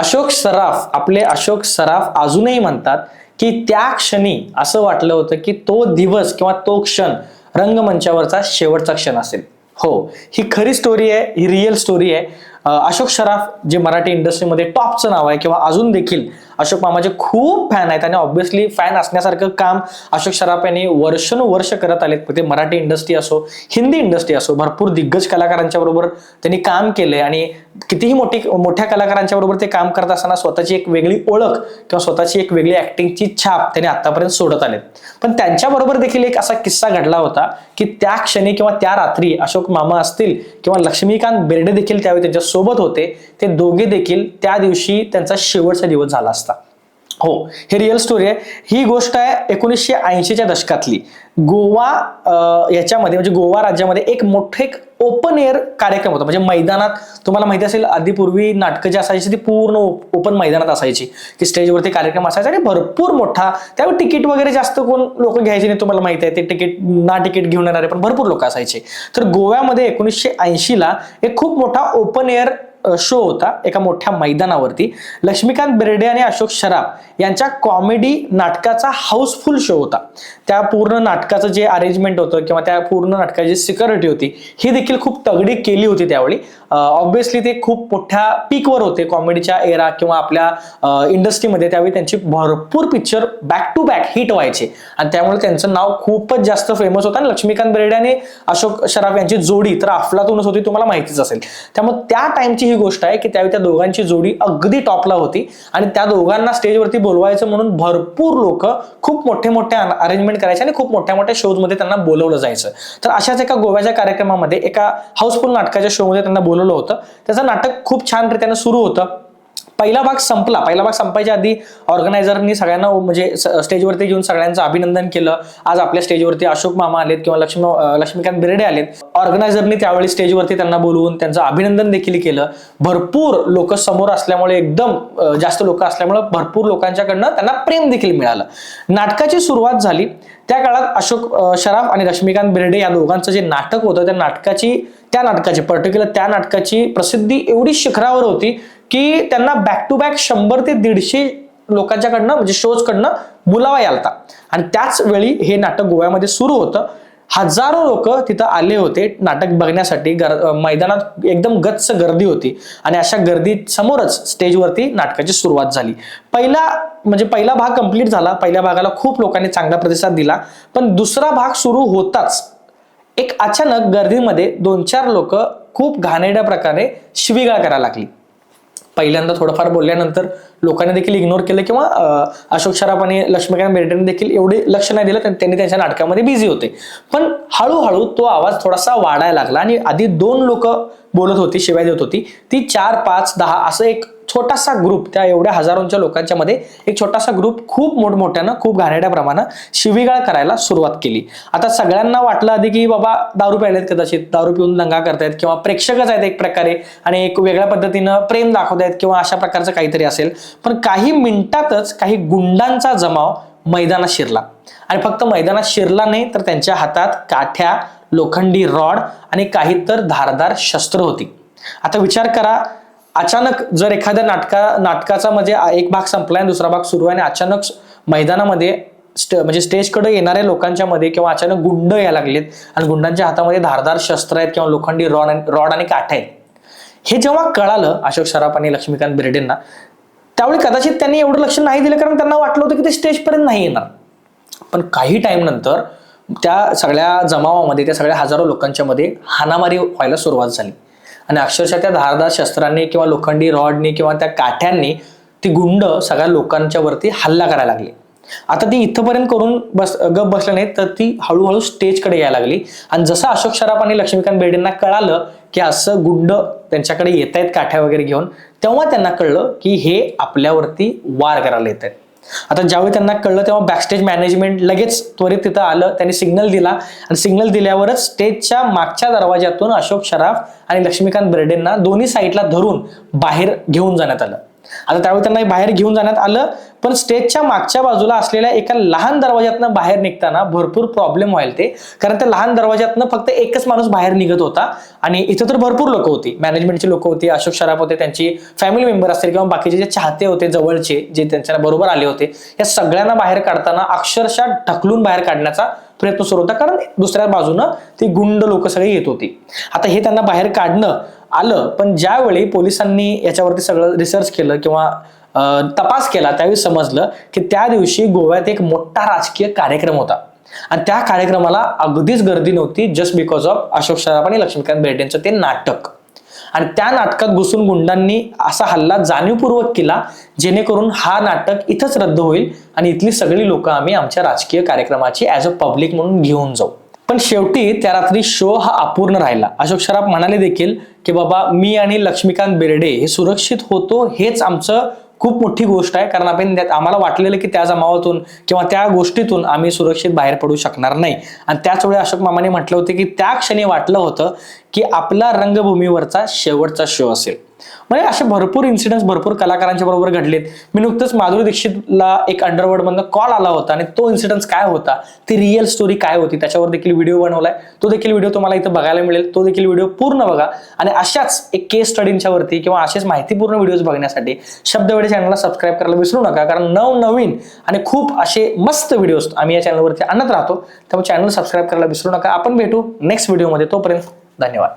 अशोक सराफ आपले अशोक सराफ अजूनही म्हणतात की त्या क्षणी असं वाटलं होतं की तो दिवस किंवा तो क्षण रंगमंचावरचा शेवटचा क्षण असेल. हो ही खरी स्टोरी आहे ही रिअल स्टोरी आहे. अशोक सराफ जे मराठी इंडस्ट्रीमध्ये टॉपचं नाव आहे किंवा अजून देखील अशोक मामाचे खूप फॅन आहेत आणि ऑब्व्हियसली फॅन असण्यासारखं काम अशोक सराफ यांनी वर्षानुवर्ष करत आलेत. ते मराठी इंडस्ट्री असो हिंदी इंडस्ट्री असो भरपूर दिग्गज कलाकारांच्या बरोबर त्यांनी काम केलंय आणि कितीही मोठी मोठ्या कलाकारांच्या बरोबर ते काम करत असताना स्वतःची एक वेगळी ओळख किंवा स्वतःची एक वेगळी ऍक्टिंगची छाप त्यांनी आतापर्यंत सोडत आलेत. पण त्यांच्याबरोबर देखील एक असा किस्सा घडला होता की त्या क्षणी किंवा त्या रात्री अशोक मामा असतील किंवा लक्ष्मीकांत बेर्डे देखील त्यावेळी त्यांच्या सोबत होते ते दोघे देखील त्या दिवशी त्यांचा शेवटचा दिवस झाला असता. हो हे रिअल स्टोरी आहे. ही गोष्ट आहे एकोणीसशे ऐंशीच्या दशकातली. गोवा याच्यामध्ये म्हणजे गोवा राज्यामध्ये एक मोठे एक ओपन एअर कार्यक्रम होता. म्हणजे मैदानात तुम्हाला माहिती असेल आधीपूर्वी नाटकं जी असायची ती पूर्ण ओपन मैदानात असायची. की स्टेजवरती कार्यक्रम असायचा आणि भरपूर मोठा त्यावेळी तिकीट वगैरे जास्त कोण लोक घ्यायचे नाही तुम्हाला माहिती आहे ते तिकीट ना तिकीट घेऊन येणारे पण भरपूर लोक असायचे. तर गोव्यामध्ये एकोणीसशे ऐंशीला एक खूप मोठा ओपन एअर शो होता एका मोठ्या मैदानावरती. लक्ष्मीकांत बेर्डे आणि अशोक शराफ यांच्या कॉमेडी नाटकाचा हाऊसफुल शो होता. त्या पूर्ण नाटकाचं जे अरेंजमेंट होतं किंवा त्या पूर्ण नाटकाची सिक्युरिटी होती ही देखील खूप तगडी केली होती त्यावेळी. ऑब्व्हियसली ते खूप मोठ्या पीकवर होते कॉमेडीच्या एरा किंवा आपल्या इंडस्ट्रीमध्ये त्यावेळी त्यांची भरपूर picture back to back hit व्हायचे. आणि त्यामुळे त्यांचं नाव खूपच जास्त फेमस होतं. आणि लक्ष्मीकांत बेर्डे आणि अशोक शराफ यांची जोडी तर अफलातूनच होती तुम्हाला माहितीच असेल. त्यामुळे त्या टाइमची ही गोष्ट आहे की त्यावेळी त्या दोघांची जोडी अगदी टॉपला होती. आणि त्या दोघांना स्टेजवरती बोलवायचं म्हणून भरपूर लोक खूप मोठे मोठे अरेंजमेंट करायचे आणि खूप मोठ्या मोठ्या शोजमध्ये त्यांना बोलवलं जायचं. तर अशाच एका गोव्याच्या कार्यक्रमामध्ये एका हाऊसफुल नाटकाच्या शो मध्ये त्यांना बोलवलं होतं. त्याचं नाटक खूप छान रीतीने सुरू होतं. पहिला भाग संपला. पहिला भाग संपायच्या आधी ऑर्गनायझरनी सगळ्यांना म्हणजे स्टेजवरती घेऊन सगळ्यांचं अभिनंदन केलं. आज आपल्या स्टेजवरती अशोक मामा आलेत किंवा लक्ष्मी लक्ष्मीकांत बिर्डे आलेत. ऑर्गनायझरनी त्यावेळी स्टेजवरती त्यांना बोलवून त्यांचं अभिनंदन देखील केलं. भरपूर लोक समोर असल्यामुळे एकदम जास्त लोक असल्यामुळे भरपूर लोकांच्याकडनं त्यांना प्रेम देखील मिळालं. नाटकाची सुरुवात झाली. त्या काळात अशोक शराफ आणि लक्ष्मीकांत बिर्डे या दोघांचं जे नाटक होतं त्या नाटकाची त्या नाटकाची पर्टिक्युलर त्या नाटकाची प्रसिद्धी एवढी शिखरावर होती की त्यांना बॅक टू बॅक शंभर ते दीडशे लोकांच्याकडनं म्हणजे शोज कडनं बोलावा यालता. आणि त्याच वेळी हे नाटक गोव्यामध्ये सुरू होतं. हजारो लोक तिथं आले होते नाटक बघण्यासाठी. गर मैदानात एकदम गच्च गर्दी होती. आणि अशा गर्दी समोरच स्टेजवरती नाटकाची सुरुवात झाली. पहिला म्हणजे पहिला भाग कंप्लीट झाला. पहिल्या भागाला खूप लोकांनी चांगला प्रतिसाद दिला. पण दुसरा भाग सुरू होताच. एक अचानक गर्दीमध्ये दोन चार लोक खूप घाणेरड्या प्रकारे शिवीगाळ करायला लागली. पहिल्यांदा थोडंफार बोलल्यानंतर लोकांनी देखील इग्नोर केलं किंवा अशोक शराफ आणि लक्ष्मीकांत बेर्डेने देखील एवढे लक्ष नाही दिलं त्यांनी त्यांच्या नाटकामध्ये बिझी होते. पण हळूहळू तो आवाज थोडासा वाढायला लागला आणि आधी दोन लोक बोलत होती शिवाय देत होती. ती चार पाच दहा असं एक छोटासा ग्रुप त्या एवढ्या हजारोंच्या लोकांच्या मध्ये एक छोटासा ग्रुप खूप मोठमोठ्यानं खूप घाणेड्या प्रमाणात शिवीगाळ करायला सुरुवात केली. आता सगळ्यांना वाटलं आधी की बाबा दारू प्यायलेत कदाचित दारू पिऊन दंगा करतायत किंवा प्रेक्षकच आहेत एक प्रकारे आणि एक वेगळ्या पद्धतीनं प्रेम दाखवतायत किंवा अशा प्रकारचं काहीतरी असेल. पण काही मिनिटातच काही गुंडांचा जमाव मैदानात शिरला. आणि फक्त मैदानात शिरला नाही तर त्यांच्या हातात काठ्या लोखंडी रॉड आणि काही तर धारदार शस्त्र होती. आता विचार करा अचानक जर एखाद्या नाटका नाटकाचा म्हणजे एक भाग संपला आणि दुसरा भाग सुरू आहे आणि अचानक मैदानामध्ये स्ट म्हणजे स्टेजकडे येणाऱ्या लोकांच्या मध्ये किंवा अचानक गुंड यायला लागलेत आणि गुंडांच्या हातामध्ये धारदार शस्त्र आहेत किंवा लोखंडी रॉड रॉड आणि काठ आहेत. हे जेव्हा कळालं अशोक सराफ आणि लक्ष्मीकांत बिर्डेंना त्यावेळी कदाचित त्यांनी एवढं लक्ष नाही दिलं कारण त्यांना वाटलं होतं की ते स्टेजपर्यंत नाही येणार. पण काही टाइम नंतर त्या सगळ्या जमावामध्ये त्या सगळ्या हजारो लोकांच्या मध्ये हाणामारी व्हायला सुरुवात झाली. आणि अक्षरशः त्या धारदार शस्त्रांनी किंवा लोखंडी रॉडनी किंवा त्या काठ्यांनी ती गुंड सगळ्या लोकांच्या वरती हल्ला करायला लागली. आता ती इथंपर्यंत करून बस गप बसलं नाही तर ती हळूहळू स्टेजकडे यायला लागली. आणि जसं अशोक सराफ आणि लक्ष्मीकांत बेर्डेंना कळालं की असं गुंड त्यांच्याकडे येत आहेत काठ्या वगैरे घेऊन तेव्हा त्यांना कळलं की हे आपल्यावरती वार करायला येत आहेत आता ज्यावेळी त्यांना कळलं तेव्हा बॅकस्टेज मॅनेजमेंट लगेच त्वरित तिथं आलं त्यांनी सिग्नल दिला. आणि सिग्नल दिल्यावरच स्टेजच्या मागच्या दरवाज्यातून अशोक शराफ आणि लक्ष्मीकांत बेर्डेंना दोन्ही साईडला धरून बाहेर घेऊन जाण्यात आलं. आता त्यावेळी त्यांना बाहेर घेऊन जाण्यात आलं पण स्टेजच्या मागच्या बाजूला असलेल्या एका लहान दरवाज्यातनं बाहेर निघताना भरपूर प्रॉब्लेम व्हायला ते. कारण त्या लहान दरवाज्यातनं फक्त एकच माणूस बाहेर निघत होता आणि इथं तर भरपूर लोक होती. मॅनेजमेंटचे लोक होती अशोक शराफ होते त्यांची फॅमिली मेंबर असतील किंवा बाकीचे जे चाहते होते जवळचे जे त्यांच्या बरोबर आले होते या सगळ्यांना बाहेर काढताना अक्षरशः ढकलून बाहेर काढण्याचा प्रयत्न सुरू होता. कारण दुसऱ्या बाजूनं ती गुंड लोक सगळी येत होती. आता हे त्यांना बाहेर काढणं आलं पण ज्यावेळी पोलिसांनी याच्यावरती सगळं रिसर्च केलं किंवा तपास केला त्यावेळी समजलं की त्या दिवशी गोव्यात एक मोठा राजकीय कार्यक्रम होता. आणि त्या कार्यक्रमाला अगदीच गर्दी नव्हती just because of Ashok Saraf आणि लक्ष्मीकांत बेर्डेंचं ते नाटक. आणि त्या नाटकात घुसून गुंडांनी असा हल्ला जाणीवपूर्वक केला जेणेकरून हा नाटक इथंच रद्द होईल आणि इथली सगळी लोक आम्ही आमच्या राजकीय कार्यक्रमाची ॲज अ पब्लिक म्हणून घेऊन जाऊ. पण शेवटी त्या रात्री शो हा अपूर्ण राहिला. अशोक शराफ म्हणाले देखील की बाबा मी आणि लक्ष्मीकांत बेर्डे हे सुरक्षित होतो हेच आमचं खूप मोठी गोष्ट आहे. कारण आपण आम्हाला वाटलेलं की त्या जमावातून किंवा त्या गोष्टीतून आम्ही सुरक्षित बाहेर पडू शकणार नाही. आणि त्याच वेळी अशोक मामाने म्हटलं होतं की त्या क्षणी वाटलं होतं की आपला रंगभूमीवरचा शेवटचा शो असेल. म्हणजे असे भरपूर इन्सिडेंट्स भरपूर कलाकारांच्या बरोबर घडलेत. मी नुकतंच माधुरी दीक्षितला एक अंडरवर्ल्ड मधनं कॉल आला होता आणि तो इन्सिडन्स काय होता ती रिअल स्टोरी काय होती त्याच्यावर देखील व्हिडिओ बनवलाय. तो देखील व्हिडिओ तुम्हाला इथं बघायला मिळेल. तो देखील व्हिडिओ पूर्ण बघा. आणि अशाच एक केस स्टडींच्या वरती किंवा असेच माहितीपूर्ण व्हिडिओज बघण्यासाठी शब्दवेडे चॅनलला सबस्क्राईब करायला विसरू नका. कारण नवनवीन आणि खूप असे मस्त व्हिडिओज आम्ही या चॅनलवरती आणत राहतो. त्यामुळे चॅनल सबस्क्राईब करायला विसरू नका. आपण भेटू नेक्स्ट व्हिडिओमध्ये तोपर्यंत धन्यवाद.